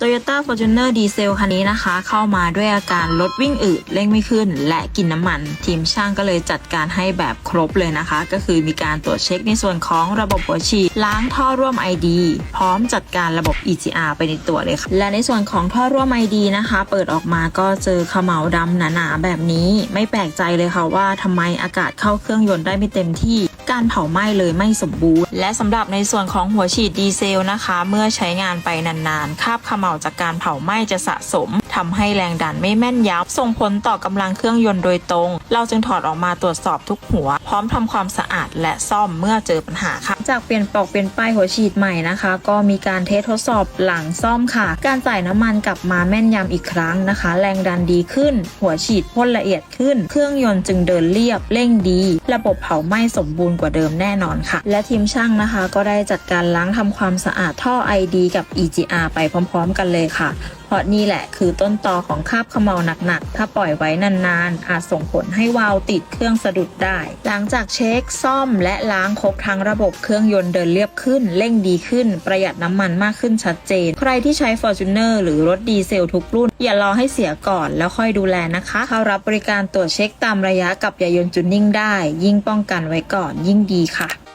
Toyota Fortuner Diesel คันนี้นะคะ เข้ามาด้วยอาการรถวิ่งอืดเร่งไม่ขึ้น และกินน้ำมัน ทีมช่างก็เลยจัดการให้แบบครบเลยนะคะ ก็คือมีการตรวจเช็คในส่วนของระบบหัวฉีดล้างท่อร่วม ID พร้อมจัดการระบบ EGR ไปในตัวเลยค่ะ และในส่วนของท่อร่วม ID นะคะ เปิดออกมาก็เจอขมเหลาดำหนาๆแบบนี้ ไม่แปลกใจเลยค่ะว่าทำไมอากาศเข้าเครื่องยนต์ได้ไม่เต็มที่ การเผาไหม้เลยไม่สมบูรณ์ และสำหรับในส่วนของหัวฉีดดีเซลนะคะ เมื่อใช้งานไปนานๆคาบขมเหลาจากการเผาไหม้จะสะสมทำให้แรงดันไม่แม่นยำส่งผลต่อกำลังเครื่องยนต์โดยตรง เราจึงถอดออกมาตรวจสอบทุกหัว พร้อมทำความสะอาดและซ่อมเมื่อเจอปัญหาค่ะ จากเปลี่ยนปลอกเปลี่ยนป้ายหัวฉีดใหม่นะคะ ก็มีการเทสทดสอบหลังซ่อมค่ะ การจ่ายน้ำมันกลับมาแม่นยำอีกครั้งนะคะ แรงดันดีขึ้น หัวฉีดพ่นละเอียดขึ้น เครื่องยนต์จึงเดินเรียบเร่งดี ระบบเผาไหม้สมบูรณ์กว่าเดิมแน่นอนค่ะ และทีมช่างนะคะ ก็ได้จัดการล้างทำความสะอาดท่อ ID กับ EGR ไปพร้อม ๆ กันเลยค่ะ เพราะนี่แหละคือต้นตอของคาบเขม่าหนักๆ ถ้าปล่อยไว้นานๆ อาจส่งผลให้วาล์วติดเครื่องสะดุดได้ หลังจากเช็คซ่อมและล้างครบทั้งระบบเครื่องยนต์เดินเรียบขึ้น เร่งดีขึ้น ประหยัดน้ำมันมากขึ้นชัดเจน ใครที่ใช้ Fortuner หรือรถดีเซลทุกรุ่น อย่ารอให้เสียก่อนแล้วค่อยดูแลนะคะ เข้ารับบริการตรวจเช็คตามระยะกับยายนจูนนิ่งได้ ยิ่งป้องกันไว้ก่อนยิ่งดีค่ะ